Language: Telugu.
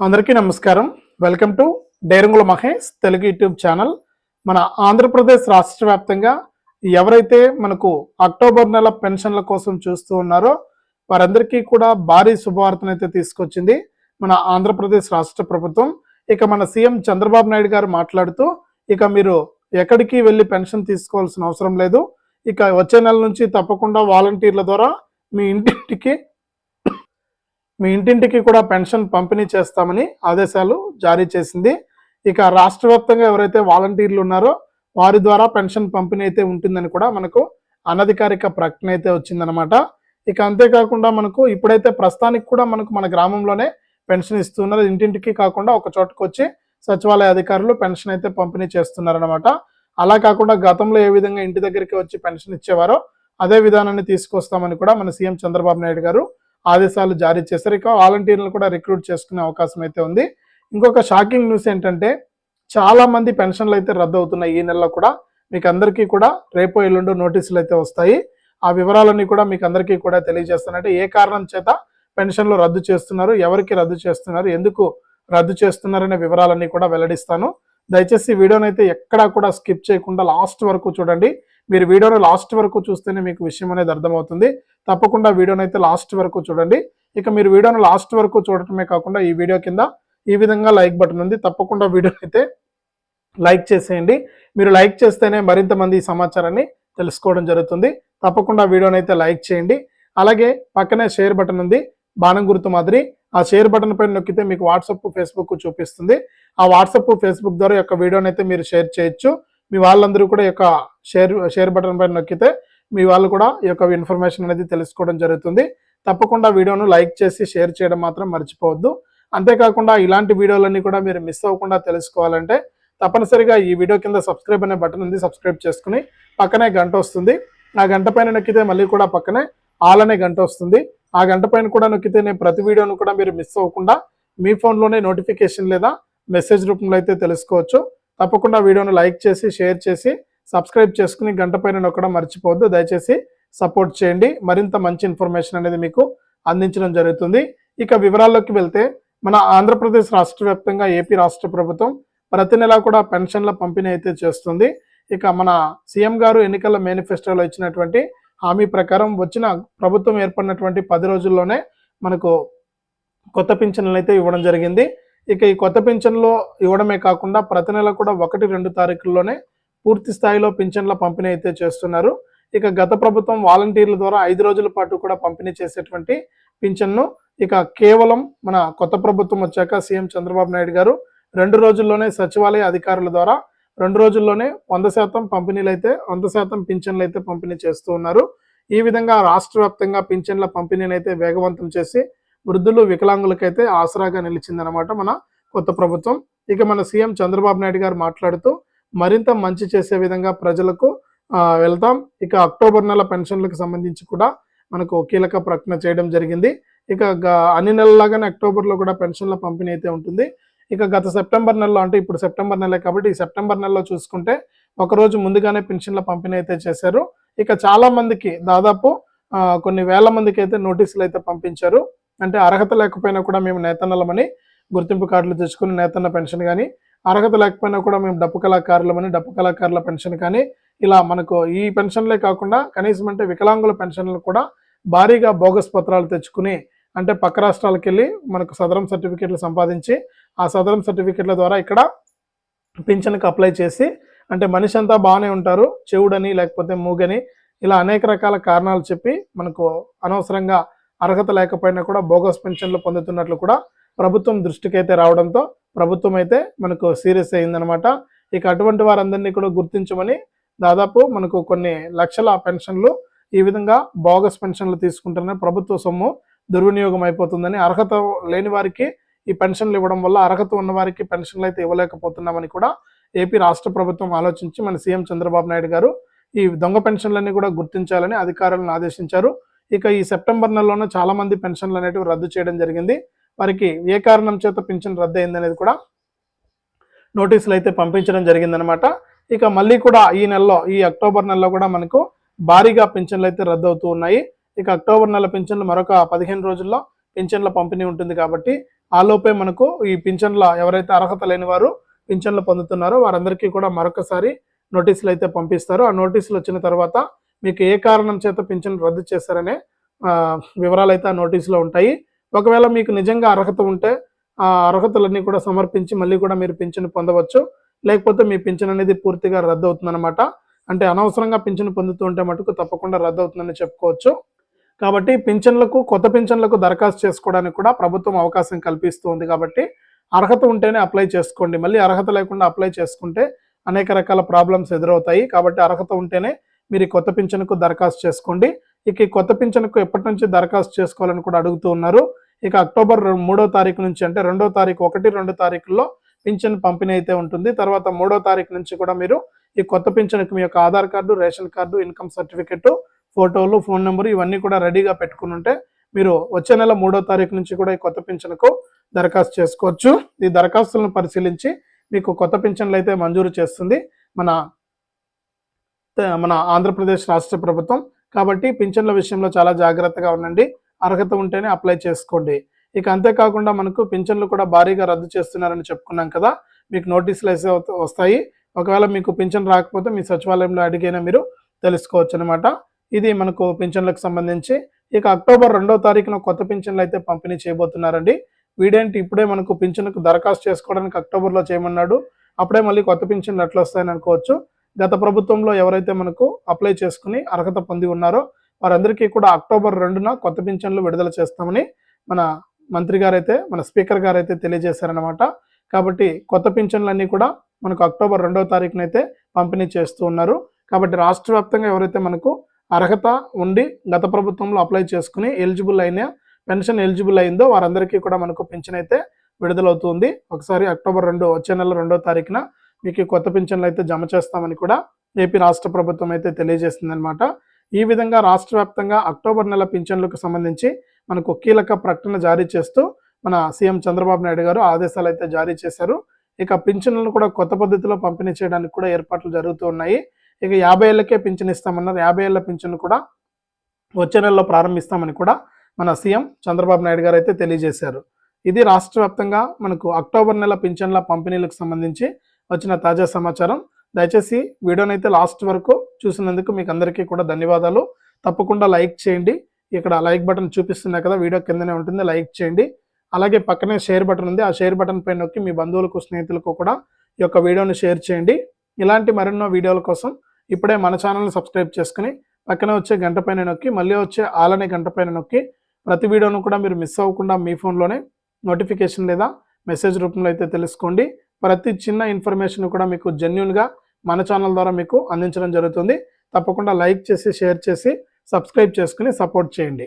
అందరికీ నమస్కారం. వెల్కమ్ టు డైరంగుల మహేష్ తెలుగు యూట్యూబ్ ఛానల్. మన ఆంధ్రప్రదేశ్ రాష్ట్ర వ్యాప్తంగా ఎవరైతే మనకు అక్టోబర్ నెల పెన్షన్ల కోసం చూస్తూ ఉన్నారో వారందరికీ కూడా భారీ శుభవార్తనైతే తీసుకొచ్చింది మన ఆంధ్రప్రదేశ్ రాష్ట్ర ప్రభుత్వం. ఇక మన సీఎం చంద్రబాబు నాయుడు గారు మాట్లాడుతూ ఇక మీరు ఎక్కడికి వెళ్ళి పెన్షన్ తీసుకోవాల్సిన అవసరం లేదు. ఇక వచ్చే నెల నుంచి తప్పకుండా వాలంటీర్ల ద్వారా మీ ఇంటింటికి మీ ఇంటింటికి కూడా పెన్షన్ పంపిణీ చేస్తామని ఆదేశాలు జారీ చేసింది. ఇక రాష్ట్ర వ్యాప్తంగా ఎవరైతే వాలంటీర్లు ఉన్నారో వారి ద్వారా పెన్షన్ పంపిణీ అయితే ఉంటుందని కూడా మనకు అనధికారిక ప్రకటన అయితే వచ్చిందనమాట ఇక అంతేకాకుండా మనకు ఇప్పుడైతే ప్రస్తుతానికి కూడా మనకు మన గ్రామంలోనే పెన్షన్ ఇస్తున్నారు. ఇంటింటికి కాకుండా ఒక చోటకు వచ్చి సచివాలయ అధికారులు పెన్షన్ అయితే పంపిణీ చేస్తున్నారనమాట అలా కాకుండా గతంలో ఏ విధంగా ఇంటి దగ్గరికి వచ్చి పెన్షన్ ఇచ్చేవారో అదే విధానాన్ని తీసుకొస్తామని కూడా మన సీఎం చంద్రబాబు నాయుడు గారు ఆదేశాలు జారీ చేశారు. ఇక వాలంటీర్లను కూడా రిక్రూట్ చేసుకునే అవకాశం అయితే ఉంది. ఇంకొక షాకింగ్ న్యూస్ ఏంటంటే చాలా మంది పెన్షన్లు అయితే రద్దు అవుతున్నాయి ఈ నెలలో కూడా. మీకు అందరికీ కూడా రేపు ఎల్లుండు నోటీసులు అయితే వస్తాయి. ఆ వివరాలన్నీ కూడా మీకు అందరికీ కూడా తెలియజేస్తానంటే ఏ కారణం చేత పెన్షన్లు రద్దు చేస్తున్నారు? ఎవరికి రద్దు చేస్తున్నారు? ఎందుకు రద్దు చేస్తున్నారనే వివరాలన్నీ కూడా వెల్లడిస్తాను. దయచేసి వీడియోనైతే అయితే ఎక్కడా కూడా స్కిప్ చేయకుండా లాస్ట్ వరకు చూడండి. మీరు వీడియోను లాస్ట్ వరకు చూస్తేనే మీకు విషయం అనేది అర్థమవుతుంది. తప్పకుండా వీడియోని అయితే లాస్ట్ వరకు చూడండి. ఇక మీరు వీడియోను లాస్ట్ వరకు చూడటమే కాకుండా ఈ వీడియో కింద ఈ విధంగా లైక్ బటన్ ఉంది. తప్పకుండా వీడియోని అయితే లైక్ చేసేయండి. మీరు లైక్ చేస్తేనే మరింత మంది ఈ సమాచారాన్ని తెలుసుకోవడం జరుగుతుంది. తప్పకుండా వీడియోని అయితే లైక్ చేయండి. అలాగే పక్కనే షేర్ బటన్ ఉంది. బాణం గుర్తు మాదిరి. ఆ షేర్ బటన్ పైన నొక్కితే మీకు వాట్సాప్ ఫేస్బుక్ చూపిస్తుంది. ఆ వాట్సాప్ ఫేస్బుక్ ద్వారా యొక్క వీడియోని అయితే మీరు షేర్ చేయొచ్చు. మీ వాళ్ళందరూ కూడా యొక్క షేర్ షేర్ బటన్ పైన నొక్కితే మీ వాళ్ళు కూడా ఈ యొక్క ఇన్ఫర్మేషన్ అనేది తెలుసుకోవడం జరుగుతుంది. తప్పకుండా వీడియోను లైక్ చేసి షేర్ చేయడం మాత్రం మర్చిపోవద్దు. అంతేకాకుండా ఇలాంటి వీడియోలన్నీ కూడా మీరు మిస్ అవ్వకుండా తెలుసుకోవాలంటే తప్పనిసరిగా ఈ వీడియో కింద సబ్స్క్రైబ్ అనే బటన్ ఉంది సబ్స్క్రైబ్ చేసుకుని పక్కనే గంట వస్తుంది. ఆ గంట పైన నొక్కితే మళ్ళీ కూడా పక్కనే ఆల్ అనే గంట వస్తుంది. ఆ గంట పైన కూడా నొక్కితే నేను ప్రతి వీడియోను కూడా మీరు మిస్ అవ్వకుండా మీ ఫోన్లోనే నోటిఫికేషన్ లేదా మెసేజ్ రూపంలో అయితే తెలుసుకోవచ్చు. తప్పకుండా వీడియోను లైక్ చేసి షేర్ చేసి సబ్స్క్రైబ్ చేసుకుని గంట పైన నొక్కడం మర్చిపోవద్దు. దయచేసి సపోర్ట్ చేయండి. మరింత మంచి ఇన్ఫర్మేషన్ అనేది మీకు అందించడం జరుగుతుంది. ఇక వివరాల్లోకి వెళ్తే మన ఆంధ్రప్రదేశ్ రాష్ట్ర వ్యాప్తంగా ఏపీ రాష్ట్ర ప్రభుత్వం ప్రతి నెల కూడా పెన్షన్ల పంపిణీ అయితే చేస్తుంది. ఇక మన సీఎం గారు ఎన్నికల మేనిఫెస్టోలో ఇచ్చినటువంటి హామీ ప్రకారం వచ్చిన ప్రభుత్వం ఏర్పడినటువంటి పది రోజుల్లోనే మనకు కొత్త పింఛన్లు అయితే ఇవ్వడం జరిగింది. ఇక ఈ కొత్త పింఛన్లు ఇవ్వడమే కాకుండా ప్రతి నెల కూడా ఒకటి రెండు తారీఖుల్లోనే పూర్తి స్థాయిలో పింఛన్ల పంపిణీ అయితే చేస్తున్నారు. ఇక గత ప్రభుత్వం వాలంటీర్ల ద్వారా ఐదు రోజుల పాటు కూడా పంపిణీ చేసేటువంటి పింఛన్ను ఇక కేవలం మన కొత్త ప్రభుత్వం వచ్చాక సీఎం చంద్రబాబు నాయుడు గారు రెండు రోజుల్లోనే సచివాలయ అధికారుల ద్వారా రెండు రోజుల్లోనే వంద శాతం పంపిణీలు అయితే వంద శాతం పింఛన్లు అయితే పంపిణీ చేస్తూ ఉన్నారు. ఈ విధంగా రాష్ట్ర వ్యాప్తంగా పింఛన్ల పంపిణీని అయితే వేగవంతం చేసి వృద్ధులు వికలాంగులకైతే ఆసరాగా నిలిచిందనమాట మన కొత్త ప్రభుత్వం. ఇక మన సీఎం చంద్రబాబు నాయుడు గారు మాట్లాడుతూ మరింత మంచి చేసే విధంగా ప్రజలకు వెళ్తాం. ఇక అక్టోబర్ నెల పెన్షన్లకు సంబంధించి కూడా మనకు కీలక ప్రకటన చేయడం జరిగింది. ఇక అన్ని నెలలాగానే అక్టోబర్లో కూడా పెన్షన్ల పంపిణీ అయితే ఉంటుంది. ఇక గత సెప్టెంబర్ నెలలో అంటే ఇప్పుడు సెప్టెంబర్ నెలే కాబట్టి ఈ సెప్టెంబర్ నెలలో చూసుకుంటే ఒకరోజు ముందుగానే పెన్షన్ల పంపిణీ అయితే చేశారు. ఇక చాలా మందికి దాదాపు కొన్ని వేల మందికి అయితే నోటీసులు అయితే పంపించారు. అంటే అర్హత లేకపోయినా కూడా మేము నేతన్నలమని గుర్తింపు కార్డులు తెచ్చుకుని నేతన్న పెన్షన్ కానీ అర్హత లేకపోయినా కూడా మేము డప్పు కళాకారులమని డప్పు కళాకారుల పెన్షన్ కానీ ఇలా మనకు ఈ పెన్షన్లే కాకుండా కనీసం అంటే వికలాంగుల పెన్షన్లు కూడా భారీగా బోగస్ పత్రాలు తెచ్చుకుని అంటే పక్క రాష్ట్రాలకు వెళ్ళి మనకు సదరం సర్టిఫికేట్లు సంపాదించి ఆ సదరం సర్టిఫికేట్ల ద్వారా ఇక్కడ పింఛన్కి అప్లై చేసి అంటే మనిషి అంతా బాగానే ఉంటారు చెవుడని లేకపోతే మూగని ఇలా అనేక రకాల కారణాలు చెప్పి మనకు అనవసరంగా అర్హత లేకపోయినా కూడా బోగస్ పెన్షన్లు పొందుతున్నట్లు కూడా ప్రభుత్వం దృష్టికి అయితే రావడంతో ప్రభుత్వం అయితే మనకు సీరియస్ అయిందనమాట ఇక అటువంటి వారందరినీ కూడా గుర్తించమని దాదాపు మనకు కొన్ని లక్షల పెన్షన్లు ఈ విధంగా బోగస్ పెన్షన్లు తీసుకుంటున్న ప్రభుత్వ సొమ్ము దుర్వినియోగం అయిపోతుందని అర్హత లేని వారికి ఈ పెన్షన్లు ఇవ్వడం వల్ల అర్హత ఉన్న వారికి పెన్షన్లు అయితే ఇవ్వలేకపోతున్నామని కూడా ఏపీ రాష్ట్ర ప్రభుత్వం ఆలోచించి మన సీఎం చంద్రబాబు నాయుడు గారు ఈ దొంగ పెన్షన్లన్నీ కూడా గుర్తించాలని అధికారులను ఆదేశించారు. ఇక ఈ సెప్టెంబర్ నెలలోనే చాలా మంది పెన్షన్లు అనేటివి రద్దు చేయడం జరిగింది. వారికి ఏ కారణం చేత పింఛన్ రద్దు అనేది కూడా నోటీసులు అయితే పంపించడం జరిగిందనమాట ఇక మళ్ళీ కూడా ఈ నెలలో ఈ అక్టోబర్ నెలలో కూడా మనకు భారీగా పింఛన్లు అయితే రద్దు అవుతూ ఉన్నాయి. ఇక అక్టోబర్ నెల పింఛన్లు మరొక పదిహేను రోజుల్లో పింఛన్ల పంపిణీ ఉంటుంది కాబట్టి ఆలోపే మనకు ఈ పింఛన్ల ఎవరైతే అర్హత లేని వారు పింఛన్లు పొందుతున్నారో వారందరికీ కూడా మరొకసారి నోటీసులు అయితే పంపిస్తారు. ఆ నోటీసులు వచ్చిన తర్వాత మీకు ఏ కారణం చేత పింఛన్ రద్దు చేశారనే వివరాలు అయితే ఆ నోటీసులో ఉంటాయి. ఒకవేళ మీకు నిజంగా అర్హత ఉంటే ఆ అర్హతలన్నీ కూడా సమర్పించి మళ్ళీ కూడా మీరు పింఛన్ పొందవచ్చు. లేకపోతే మీ పింఛన్ అనేది పూర్తిగా రద్దు అవుతుందన్నమాట అంటే అనవసరంగా పింఛన్ పొందుతూ ఉంటే మటుకు తప్పకుండా రద్దు అవుతుందని చెప్పుకోవచ్చు. కాబట్టి పింఛన్లకు కొత్త పింఛన్లకు దరఖాస్తు చేసుకోవడానికి కూడా ప్రభుత్వం అవకాశం కల్పిస్తుంది కాబట్టి అర్హత ఉంటేనే అప్లై చేసుకోండి. మళ్ళీ అర్హత లేకుండా అప్లై చేసుకుంటే అనేక రకాల ప్రాబ్లమ్స్ ఎదురవుతాయి. కాబట్టి అర్హత ఉంటేనే మీరు ఈ కొత్త పింఛన్కు దరఖాస్తు చేసుకోండి. ఇక ఈ కొత్త పింఛన్కు ఎప్పటి నుంచి దరఖాస్తు చేసుకోవాలని కూడా అడుగుతూ ఉన్నారు. ఇక అక్టోబర్ మూడో తారీఖు నుంచి అంటే రెండో తారీఖు ఒకటి రెండు తారీఖుల్లో పింఛన్ పంపిణీ అయితే ఉంటుంది. తర్వాత మూడో తారీఖు నుంచి కూడా మీరు ఈ కొత్త పింఛన్కి మీ యొక్క Aadhaar card ration card income certificate ఫోటోలు ఫోన్ నెంబర్ ఇవన్నీ కూడా రెడీగా పెట్టుకుని ఉంటే మీరు వచ్చే నెల మూడో తారీఖు నుంచి కూడా ఈ కొత్త పింఛన్కు దరఖాస్తు చేసుకోవచ్చు. ఈ దరఖాస్తులను పరిశీలించి మీకు కొత్త పింఛన్లు అయితే మంజూరు చేస్తుంది. మన మన ఆంధ్రప్రదేశ్ రాష్ట్ర ప్రభుత్వం. కాబట్టి పింఛన్ల విషయంలో చాలా జాగ్రత్తగా ఉండండి. అర్హత ఉంటేనే అప్లై చేసుకోండి. ఇక అంతేకాకుండా మనకు పింఛన్లు కూడా భారీగా రద్దు చేస్తున్నారని చెప్పుకున్నాం కదా. మీకు నోటీసులు అయితే వస్తాయి. ఒకవేళ మీకు పింఛన్ రాకపోతే మీ సచివాలయంలో అడిగైనా మీరు తెలుసుకోవచ్చు అనమాట ఇది మనకు పింఛన్లకు సంబంధించి. ఇక అక్టోబర్ రెండో తారీఖున కొత్త పింఛన్లు అయితే పంపిణీ చేయబోతున్నారండి. వీడేంటి ఇప్పుడే మనకు పింఛన్కు దరఖాస్తు చేసుకోవడానికి అక్టోబర్లో చేయమన్నాడు. అప్పుడే మళ్ళీ కొత్త పింఛన్లు ఎట్లా వస్తాయని అనుకోవచ్చు. గత ప్రభుత్వంలో ఎవరైతే మనకు అప్లై చేసుకుని అర్హత పొంది ఉన్నారో వారందరికీ కూడా అక్టోబర్ రెండున కొత్త పింఛన్లు విడుదల చేస్తామని మన మంత్రి గారైతే మన స్పీకర్ గారైతే తెలియజేశారనమాట కాబట్టి కొత్త పింఛన్లన్నీ కూడా మనకు అక్టోబర్ రెండవ తారీఖునైతే పంపిణీ చేస్తూ ఉన్నారు. కాబట్టి రాష్ట్ర వ్యాప్తంగా ఎవరైతే మనకు అర్హత ఉండి గత ప్రభుత్వంలో అప్లై చేసుకుని ఎలిజిబుల్ అయిన పెన్షన్ ఎలిజిబుల్ అయిందో వారందరికీ కూడా మనకు పెన్షన్ అయితే విడుదలవుతుంది ఒకసారి అక్టోబర్ రెండు వచ్చే నెల రెండో తారీఖున మీకు కొత్త పింఛన్లు అయితే జమ చేస్తామని కూడా ఏపీ రాష్ట్ర ప్రభుత్వం అయితే తెలియజేస్తుంది అనమాట ఈ విధంగా రాష్ట్ర వ్యాప్తంగా అక్టోబర్ నెల పింఛన్లకు సంబంధించి మనకు కీలక ప్రకటన జారీ చేస్తూ మన సీఎం చంద్రబాబు నాయుడు గారు ఆదేశాలు అయితే జారీ చేశారు. ఇక పింఛన్లను కూడా కొత్త పద్ధతిలో పంపిణీ చేయడానికి కూడా ఏర్పాట్లు జరుగుతూ ఉన్నాయి. ఇక యాభై ఏళ్ళకే పింఛన్ ఇస్తామన్నారు. యాభై ఏళ్ళ పింఛన్ కూడా వచ్చే నెలలో ప్రారంభిస్తామని కూడా మన సీఎం చంద్రబాబు నాయుడు గారు అయితే తెలియజేశారు. ఇది రాష్ట్ర వ్యాప్తంగా మనకు అక్టోబర్ నెల పింఛన్ల పంపిణీలకు సంబంధించి వచ్చిన తాజా సమాచారం. దయచేసి వీడియోని అయితే లాస్ట్ వరకు చూసినందుకు మీకు అందరికీ కూడా ధన్యవాదాలు. తప్పకుండా లైక్ చేయండి. ఇక్కడ లైక్ బటన్ చూపిస్తున్నా కదా వీడియో కిందనే ఉంటుంది లైక్ చేయండి. అలాగే పక్కనే షేర్ బటన్ ఉంది. ఆ షేర్ బటన్ పైన నొక్కి మీ బంధువులకు స్నేహితులకు కూడా ఈ యొక్క వీడియోని షేర్ చేయండి. ఇలాంటి మరెన్నో వీడియోల కోసం ఇప్పుడే మన ఛానల్ని సబ్స్క్రైబ్ చేసుకుని పక్కనే వచ్చే గంట పైన నొక్కి మళ్ళీ వచ్చే ఆలనే గంట పైన నొక్కి ప్రతి వీడియోను కూడా మీరు మిస్ అవ్వకుండా మీ ఫోన్లోనే నోటిఫికేషన్ లేదా మెసేజ్ రూపంలో అయితే తెలుసుకోండి. ప్రతి చిన్న ఇన్ఫర్మేషన్ కూడా మీకు జెన్యున్గా మన ఛానల్ ద్వారా మీకు అందించడం జరుగుతుంది. తప్పకుండా లైక్ చేసి షేర్ చేసి సబ్స్క్రైబ్ చేసుకుని సపోర్ట్ చేయండి.